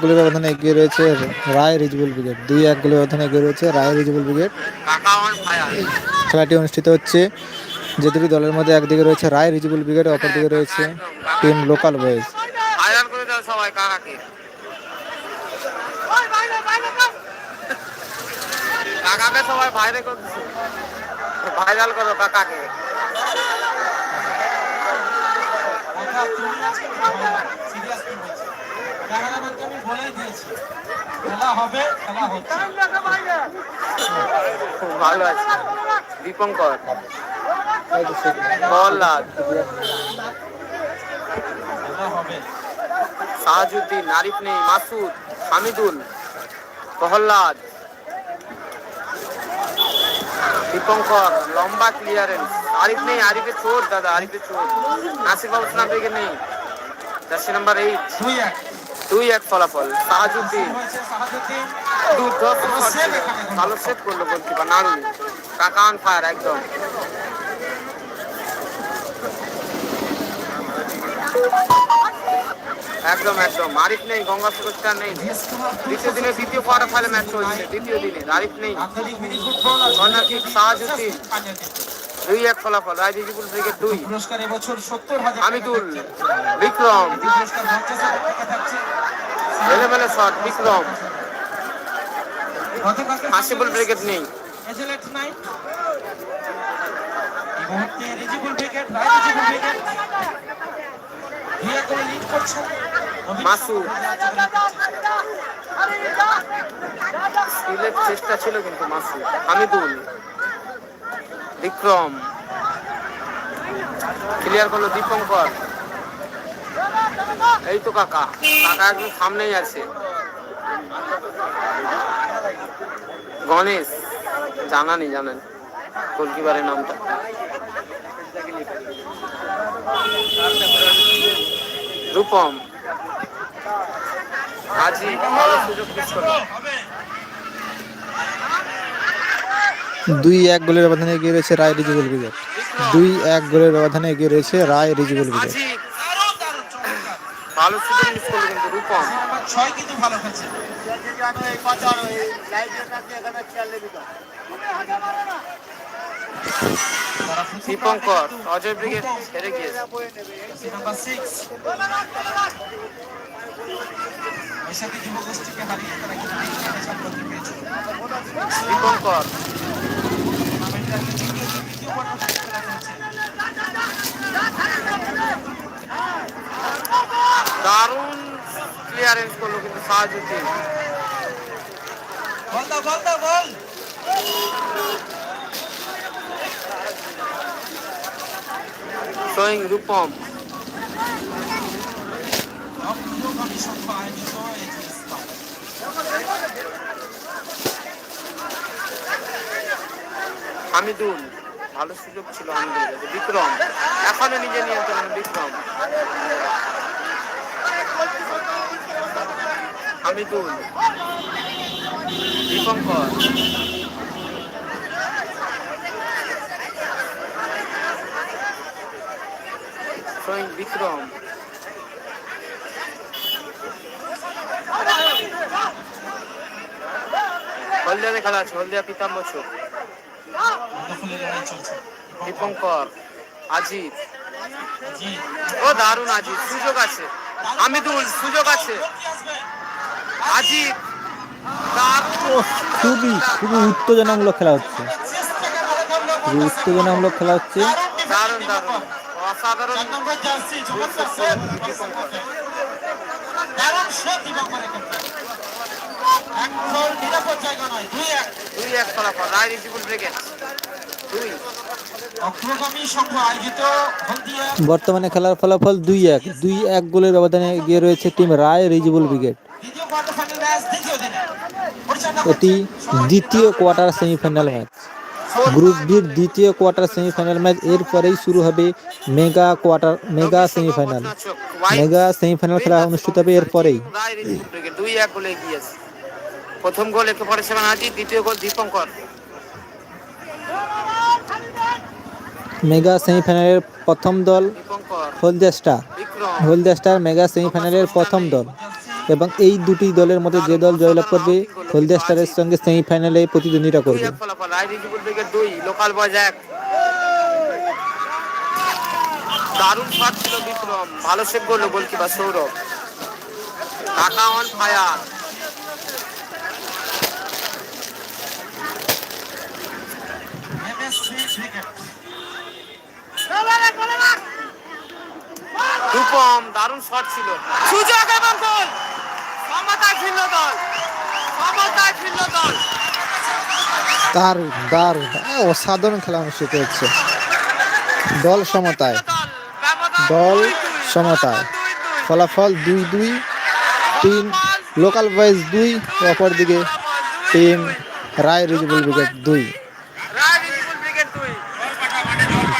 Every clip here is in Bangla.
গোলের ব্যবধানে এগিয়ে রয়েছে রায় রিজবুল ব্রিগেড। দুই এক গোলের ব্যবধানে এগিয়ে রয়েছে রায় রিজবুল ব্রিগেড। খেলাটি অনুষ্ঠিত হচ্ছে যে দুটি দলের মধ্যে একদিকে রয়েছে রায় রিজবুল ব্রিগেড, অপরদিকে রয়েছে টিম লোকাল বয়েজ। কাকাকে সবাই করছে ভাইরাল করো কাকাকে। ভালো আছে দীপঙ্কর প্রহ্লাদ সাহাজুদ্দিন আরিফ নেই মাসুদ হামিদুল প্রহ্লাদ দীপঙ্কর লম্বা ক্লিয়ারেন্স আরিফ নেই আরিফে চোর দাদা আরিফের চোর নাসির বাবু স্নাপ নেই জার্সি নাম্বার এইট দুই এক ফলাফল। সাহাজুদ্দিন। ভালো সেভ করল গোলকিপার নাড়ুন কাকা অন ফায়ার একদম। একদম একদম। আরিফ নেই গঙ্গা সুরস্কার নেই। দ্বিতীয় দিনে দ্বিতীয় কোয়ার্টার ফাইনাল ম্যাচ চলছে দ্বিতীয় দিনে আরিফ নেই। Corner kick Sahajuddin. দুই এক ফলাফল রাজনীতিপুর ব্রিগেড দুই। পুরস্কার এবছর সত্তর হাজার আমিদুল বিক্রম। থেকে এলেভেলে শট বিক্রম। ব্রিগেড নেই। এজেলেট নাইট মুহূর্তে রিজিবুল ব্রিগেড রায় ব্রিগেড করে লিড করছেন মাসুদ স্কিলের চেষ্টা ছিল কিন্তু মাসুদ হামিদুল। বিক্রম। ক্লিয়ার করল দীপঙ্কর। এই তো কাকা কাকা একদম সামনেই আছে। গণেশ জানা নেই জানেন, গোলকিপারের নামটা। রূপম আজি সুযোগ দুই এক গোলের ব্যবধানে এগিয়ে রয়েছে রায় রিজবুল ব্রিগেড দুই এক গোলের ব্যবধানে এগিয়ে রয়েছে রায় রিজবুল ব্রিগেড আজি দারুণ দারুণ চমৎকার ভালো সুযোগ মিস করল কিন্তু রূপম। ছয় কিন্তু ভালো খেলছে। দীপঙ্কর অজয় ব্রিগেড হেরে গিয়েছে। দীপঙ্কর টুর্নামেন্টের তৃতীয় তৃতীয় পর্ব থেকে খেলা চলছে দারুণ ক্লিয়ারেন্স করল কিন্তু সাহাজুদ্দিন বল দাও বল দাও বল। শোয়িং রূপম। যে ইসলাম হামিদুল, ভালো সুযোগ ছিল হামিদুল বিক্রম এখনও নিজে নিয়ন্ত্রণ, বিক্রম। হামিদুল, দীপঙ্কর। বিক্রম। হলদিয়াতে খেলা আছে, হলদিয়া পিতাম্বর চোখ। দখলের লড়াই চলছে দীপঙ্কর আজিত। ও দারুণ আজিত। সুযোগ আছে। আমি আমিদুল সুযোগ আছে। আজিত। খুবই খুবই উত্তেজনামূলক খেলা হচ্ছে। খুবই উত্তেজনামূলক খেলা হচ্ছে। দারুণ দারুণ। অসাধারণ। দুই এক ফলাফল। রায় রিজিবুল ব্রিগেড বর্তমানে খেলার ফলাফল দুই এক। দুই এক গোলের ব্যবধানে এগিয়ে রয়েছে টিম রায় রিজবুল ব্রিগেড। এটি দ্বিতীয় কোয়ার্টার সেমিফাইনাল ম্যাচ। গ্রুপ বির দ্বিতীয় কোয়ার্টার সেমিফাইনাল ম্যাচ এরপরেই শুরু হবে mega quarter, mega semifinal. Mega semifinal খেলা অনুষ্ঠিত হবে এরপরেই। দুই এক গোলে প্রথম গোল একেবারে সেমান আজিত দ্বিতীয় গোল দীপঙ্কর। মেগা সেমিফাইনালের প্রথম দল Haldia star Haldia star mega সেমিফাইনালের প্রথম দল এবং এই দুটি দলের মধ্যে যে দল জয়লাভ করবে হলদিয়া স্টারের সঙ্গে সেমিফাইনালে প্রতিদ্বন্দ্বিতা করবে। দারুণ ছিল বিক্রম। ভালো সেভ করল goalkeeper Sourav. On fire Rupam, দারুণ শট ছিল। সুযোগ এবং গোল। সমতায় ফিরল দল। সমতায় ফিরল দল। দারুণ অসাধারণ খেলা অনুষ্ঠিত হচ্ছে দল সমতায়। দল সমতায়। ফলাফল দুই দুই টিম লোকাল বয়েজ দুই, অপরদিকে টিম রায় রিজবুল ব্রিগেড দুই রায় রিজিবুল ব্রিগেড দুই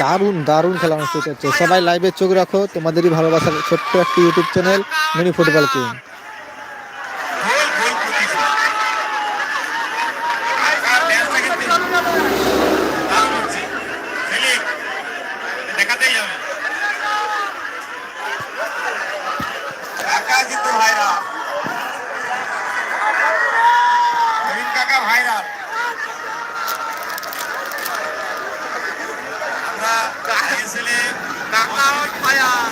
দারুণ দারুণ খেলা অনুষ্ঠিত হচ্ছে। সবাই লাইভে চোখ রাখো, তোমাদেরই ভালোবাসার ছোট্ট একটি YouTube channel mini football king দেখাতেই গোল প্রতিশোধ। আর ম্যাচটা কিন্তু দারুণ হচ্ছে। সেলিম, দেখাতেই হবে। কাকা কিন্তু ভাইরা রহিম কাকা ভাইরা আমরা গিয়েছিলে কাকা অন ফায়ার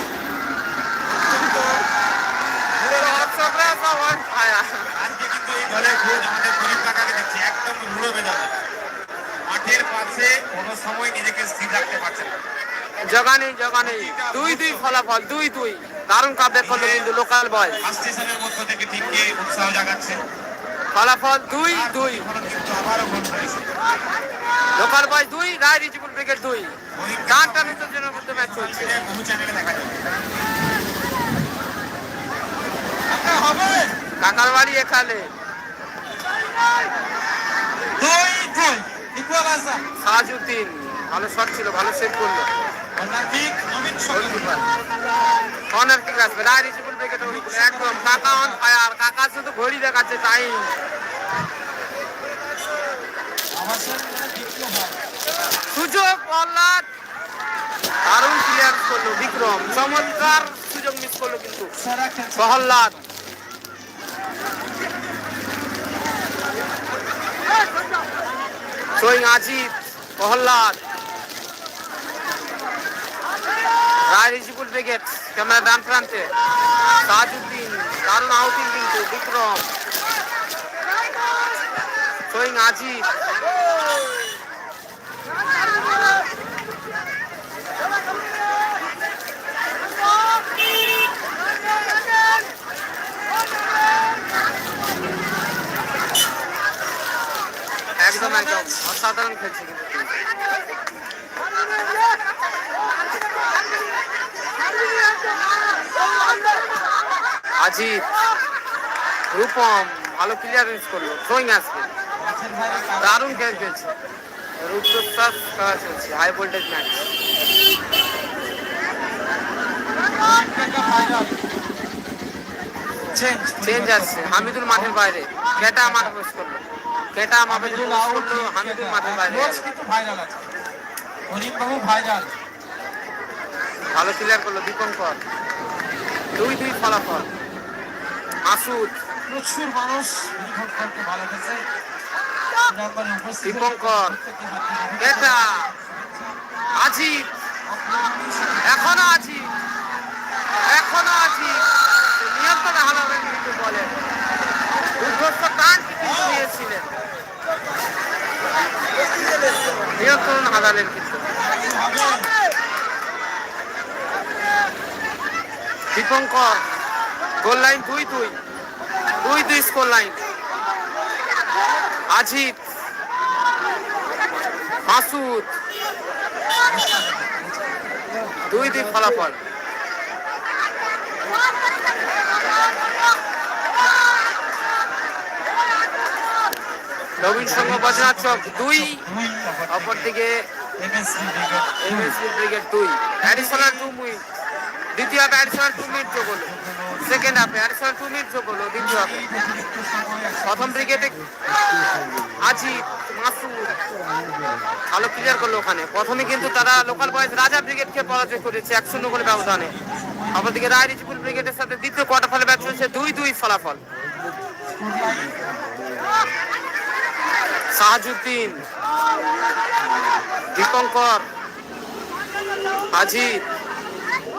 দর্শকরা সব অন ফায়ার আজকে কিন্তু এই দলের খোঁজ আমাদের গরিব কাকাকে দিচ্ছে একদম রুড়ো মেজাজে মাঠের পাশে কোনো সময় নিজেকে স্থির রাখতে পারছে না জগা নেই জগা নেই দুই দুই ফলাফল দুই দুই। দারুণ কাপে করল কিন্তু লোকাল বয় ফলাফল দুই দুই। লোকাল বয় দুই রায় রিজিবুল ব্রিগেড দুই। টান টান উত্তেজনার মধ্যে ম্যাচ চলছে। কাকার বাড়ি এখানে। সাজুদ্দিন ভালো শট ছিল ভালো সেভ করল। কর্নার কিক আসবে রায় রিজিবুল ব্রিগেড একদম কাকা অন ফায়ার কাকা শুধু ঘড়ি দেখাচ্ছে টাইম সুযোগ, প্রহ্লাদ। দারুণ ক্লিয়ার করল, বিক্রম। চমৎকার সুযোগ মিস করল কিন্তু। প্রহ্লাদ। সৈং আজিত প্রহ্লাদ। রায় রিজিবুল ব্রিগেড ক্যামেরা ডান প্রান্তে তাজউদ্দিন দারুণ আউটিং কিন্তু বিক্রম সৈং আজিত একদম একদম অসাধারণ খেলছে কিন্তু। আজিত রূপম ভালো ক্লিয়ারেন্স করল থ্রোয়িং আসবে। দারুণ খেল খেলছে। খেলা চলছে হাই ভোল্টেজ ম্যাচ চেঞ্জ আসছে হামিদুল মাঠের বাইরে। কেটা মাঠ প্রবেশ করল। কেটা মাঠে প্রবেশ করল হামিদুল মাঠের বাইরে। ভাইরাল আছে। ভাইরাল ভালো ক্লিয়ার করল দীপঙ্কর। দুই দুই ফলাফল। মাসুদ। প্রচুর মানুষ দীপঙ্করকে ভালোবেসে। দীপঙ্কর। কেটা আজিত এখনও আছি এখনও আছি নিয়ন্ত্রণে হারাবেন কিন্তু বলে। দুর্ধর্ষ টান কিন্তু নিয়েছিলেন নিয়ন্ত্রণ হারালেন কিন্তু। দীপঙ্কর গোল লাইন দুই দুই। দুই দুই স্কোর লাইন আজিত। মাসুদ। দুই দুই ফলাফল। নবীন সংঘ বজনাথ চক দুই অপরদিকে এমএসসি ব্রিগেড দুই। অ্যাডিশনাল টু মিনিট দ্বিতীয় অ্যাডিশনাল টু মিনিট যোগ হলো সেকেন্ড হাফে টু মিনিট যোগ হলো দ্বিতীয় হাফে প্রথম ব্রিগেডে আজিত মাসুদ ভালো ক্লিয়ার করল ওখানে। প্রথমে কিন্তু তারা লোকাল বয়েজ রাজা ব্রিগেডকে পরাজয় করেছে, এক শূন্য করে ব্যবধানে। অপরদিকে রায় রিজিপুল ব্রিগেডের সাথে দ্বিতীয় কোয়ার্টার ফলে ম্যাচ চলছে দুই দুই ফলাফল। সাহাজুদ্দিন, দীপঙ্কর আজিত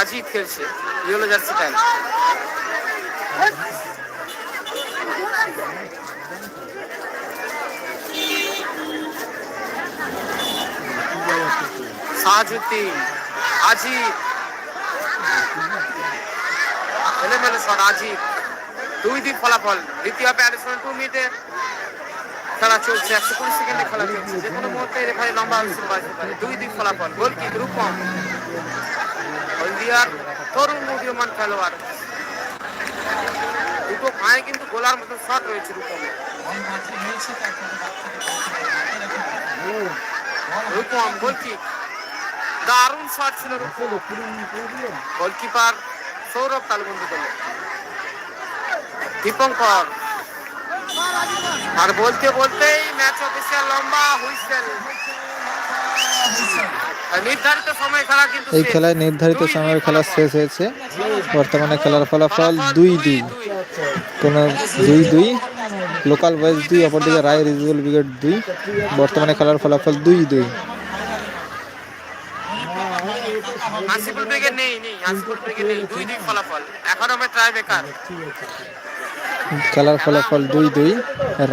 আজিত খেলছে yellow jersey time Sahajuddin Ajit এলোমেলো শট আজিত দুই দিক ফলাফল, দ্বিতীয় হাফে অ্যাডিশনাল টু মিনিটে খেলা চলছে, একশো কুড়ি সেকেন্ডে খেলা চলছে। যে কোনো মুহূর্তে এখানে লম্বা পারে দুই দিক ফলাফল গোল কি রূপম। হলদিয়ার তরুণ উদীয়মান খেলোয়াড়। দুটো পায়ে কিন্তু গোলার মতো শট রয়েছে রূপমে রূপম গোল দারুণ শট ছিল রূপম। গোলকিপার সৌরভ তালবন্দি করল দীপঙ্কর। আর বলতে বলতেই ম্যাচ অফিসিয়াল লম্বা হুইসেল। এই খেলায় নির্ধারিত সময়ের খেলা শেষ হয়েছে। বর্তমানে খেলার ফলাফল দুই দুই কোন দুই দুই। লোকাল বয়েজ দুই অপরদিকে রায় রিজুয়াল ব্রিগেড দুই। বর্তমানে খেলার ফলাফল দুই দুই। খেলার ফলাফল দুই দুই।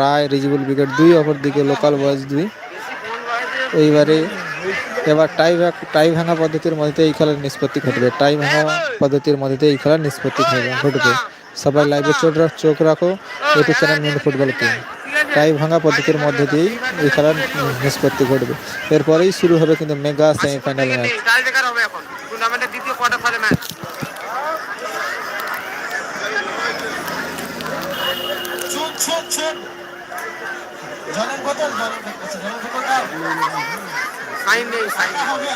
রায় রিজুয়াল ব্রিগেড দুই অপরদিকে লোকাল বয়েজ দুই। এইবারে এবার টাই টাই ভাঙা পদ্ধতির মধ্যে এই খেলার নিষ্পত্তি ঘটবে। টাই ভাঙা পদ্ধতির মধ্যে এই খেলার নিষ্পত্তি ঘটবে- সবাই লাইভে চোখ চোখ রাখো। YouTube channel mini football team tie ভাঙা পদ্ধতির মধ্যে দিয়েই এই খেলার নিষ্পত্তি ঘটবে। এরপরেই শুরু হবে কিন্তু মেগা সেমিফাইনাল ম্যাচ দ্বিতীয় সাইন নেই সাইন হবে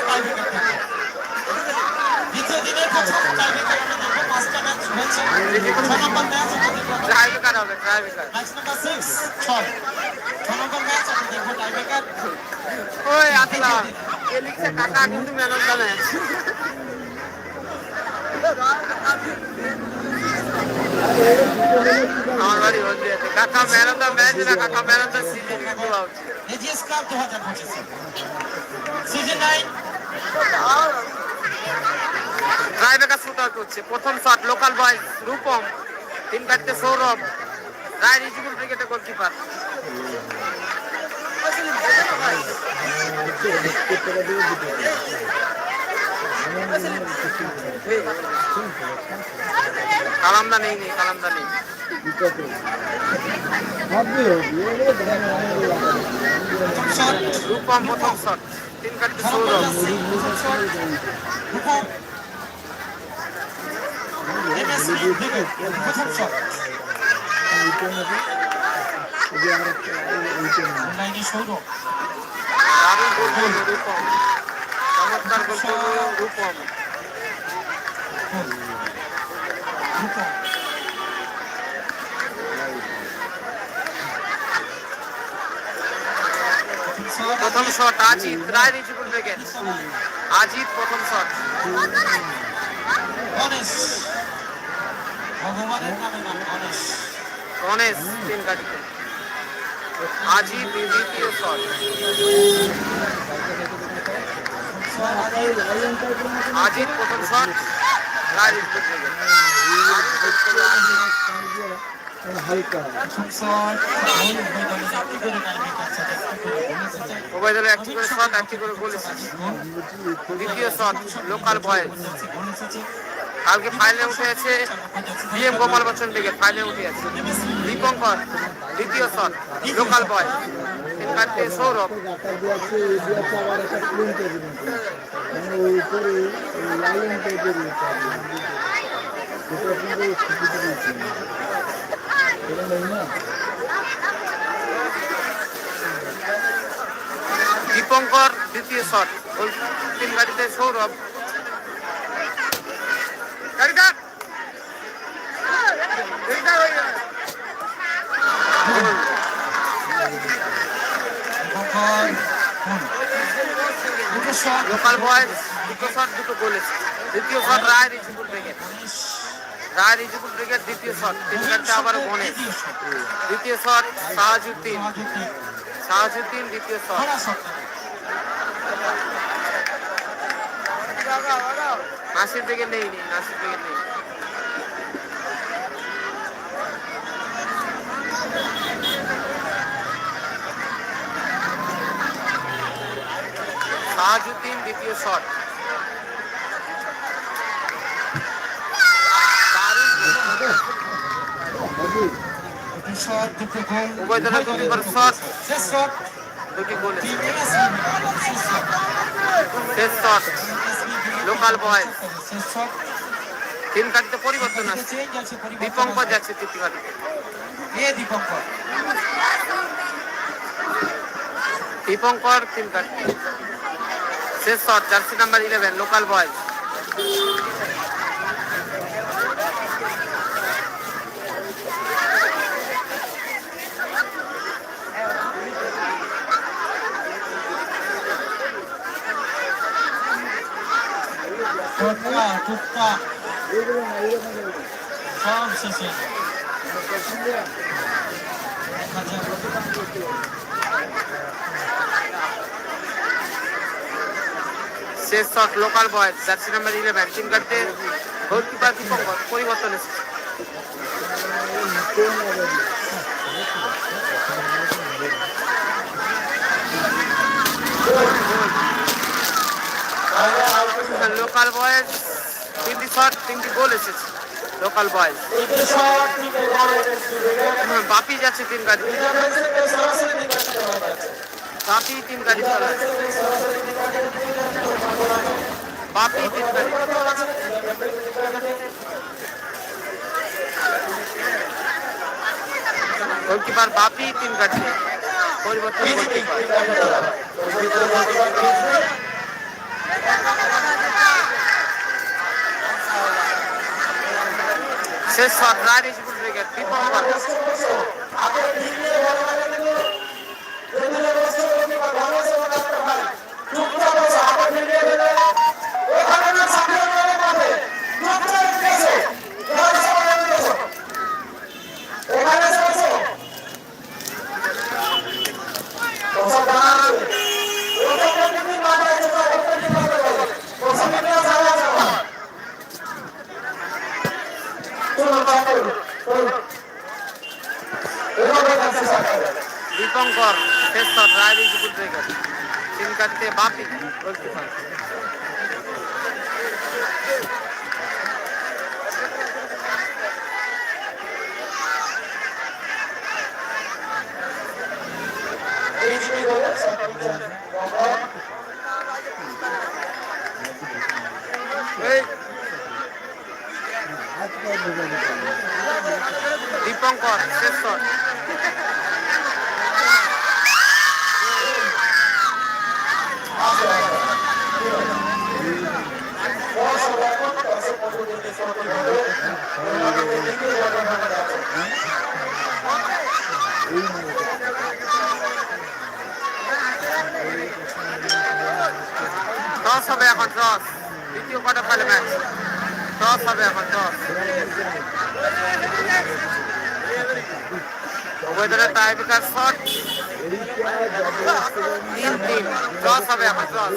জলের টাইব্রেকার হবে টাইব্রেকার ম্যাচ নাম্বার 6 ছয় নম্বর ম্যাচ আমরা দেখব টাইব্রেকার ওই আতলা এ লিখছে কাকা কিন্তু ম্যান অফ দ্য ম্যাচ আমার বাড়ি বন্ধু আছে কাকা ম্যান অফ দ্য ম্যাচ না কাকা man of the season AGS club 2025 season 9 রায়বেগা শুট আউট করছে প্রথম শট লোকাল বয় রূপম তিন ব্যাটে সৌরভ রায় রিজিবুল ক্রিকেটে গোলকিপার ভাই কালামদা নেই কালামদা নেই রূপম প্রথম শট তিন কাটতে সৌরভ প্রথম শট দারুণ গোল রূপম চমৎকার গোল রূপম প্রথম শট আজিত রায় রিজিবুল ব্রিগেড আজিত প্রথম শট। গণেশ ভগবানের নামে নাম গণেশ গণেশ তিন কাটতে আজি দ্বিতীয় শট। প্রথম করে দ্বিতীয় লোকাল কালকে ফাইনালে উঠে আছে বিএম গোপাল বচ্চন ব্রিগেড ফাইনালে উঠে আছে। দীপঙ্কর, দ্বিতীয় শট, লোকাল বয় কাটতে সৌরভ দিয়ে আছে এ আছে দীপঙ্কর, দ্বিতীয় শট। ওই তিন গাড়িতে সৌরভ। গাড়িটা। গাড়িটা। দীপঙ্কর গোল দুটো শট লোকাল বয়েজ দুটো শট দুটো গোল দ্বিতীয় shot Roy Rejibul brigade. Roy Rejibul brigade দ্বিতীয় শট তিন চারটা আবার গণেশ দ্বিতীয় শট শাহাজুদ্দিন। শাহাজুদ্দিন দ্বিতীয় শট নাসির দিকে নেই নি নাসির দিকে নেই। শাহাজুদ্দিন দ্বিতীয় শট। উভয় শেষ শট। দুটি গোল। লোকাল বয়। তিন কাটিতে পরিবর্তন আছে দীপঙ্কর যাচ্ছে তৃতীয় কাটিতে দীপঙ্কর দীপঙ্কর তিন কাটি শেষ shot, jersey number eleven local boy টুকটা টুকটা এইগুলো না এইরকম এইরকম। সব শেষে শেষ shot local boy jersey number eleven তিন কাটিতে গোলকিপার দীপঙ্কর, পরিবর্তন এসেছে। লোকাল বয়েজ তিনটি শট তিনটি গোল এসেছে। লোকাল বয়েজ বাপি যাচ্ছে তিন গাড়ি বাপি তিন গাড়ি চালাচ্ছে বাপি তিন গাড়ি। গোলকিপার বাপি তিন গাড়ি। পরিবর্তন শেষ শট রায় রিজিবুল ব্রিগেড দীপঙ্কর দীপঙ্কর শেষ শট রায় রিজিবুল ব্রিগেড তিন কাটতে বাপি গোলকিপার এই হাত পায়ে ঢোকা দিতে হবে। দীপঙ্কর শেষ শট টস হবে এখন টস। দ্বিতীয় কোয়ার্টার ফাইনাল ম্যাচ টস হবে এখন টস উভয় দলের টাই ব্রেকার শট এইটা যাদের তিন তিন ক্রস হবে এখন ক্রস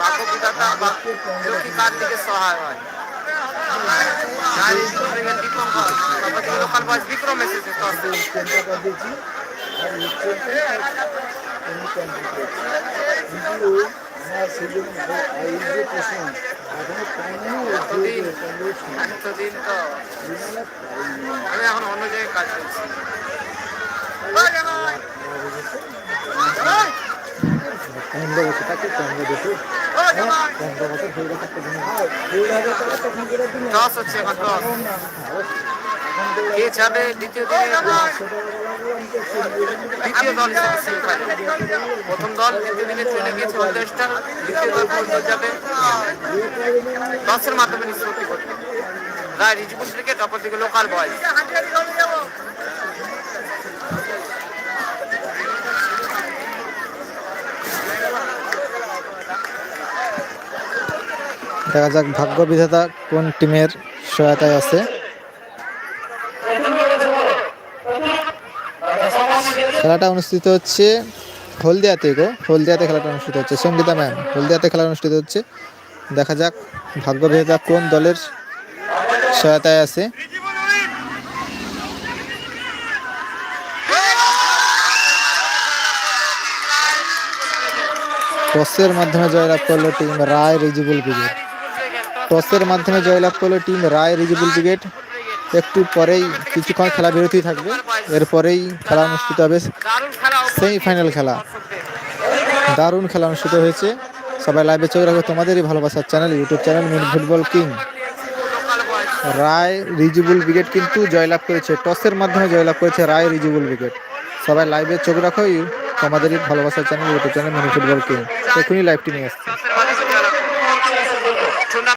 বাক্য বিধাতা বা লক্ষ্মী কার দিকে সহায় হয়। রাজেশ ব্রিগেড দীপঙ্কর তারপর লোকাল বয়স বিক্রম এসেছে ক্রস চেনটা এতদিন এতদিন তো আমি এখন অন্য জায়গায় কাজ করছি পনেরো বছর তাকে পনেরো ক্রস হচ্ছে এখন ক্রস কে যাবে দ্বিতীয় দিনে দ্বিতীয় দল প্রথম দল দ্বিতীয় দিনে চলে গিয়েছে ওয়েস্টার্ন দ্বিতীয় দল পর্যন্ত যাবে টসের মাধ্যমে নিষ্পত্তি করবে রায় রিজপুর ক্রিকেট অপর দিকে লোকাল বয় দেখা যাক ভাগ্য বিধাতা কোন টিমের সহায়তায় আছে। খেলাটা অনুষ্ঠিত হচ্ছে হলদিয়াতে গো। হলদিয়াতে খেলাটা অনুষ্ঠিত হচ্ছে। সঙ্গীতা ম্যাম, হলদিয়াতে খেলা অনুষ্ঠিত হচ্ছে। দেখা যাক ভাগ্য বিধাতা কোন দলের সহায়তায় আছে। টসের মাধ্যমে জয়লাভ করল টিম রায় রিজিবুল ব্রিগেড। টসের মাধ্যমে জয়লাভ করল টিম রায় রিজিবুল ব্রিগেড। একটু পরেই কিছুক্ষণ খেলা বিরতি থাকবে। এরপরেই খেলা অনুষ্ঠিত হবে সেমিফাইনাল খেলা। দারুণ খেলা অনুষ্ঠিত হয়েছে। সবাই লাইভে চোখ রাখবে তোমাদেরই ভালোবাসার channel YouTube channel mini football king Roy Rejibul brigade কিন্তু জয়লাভ করেছে। টসের মাধ্যমে জয়লাভ করেছে রায় রিজিবুল ব্রিগেড সবাই লাইভে চোখ রাখো, তোমাদেরই ভালোবাসার channel YouTube channel mini football king এখনই লাইভটি নিয়ে আসছে।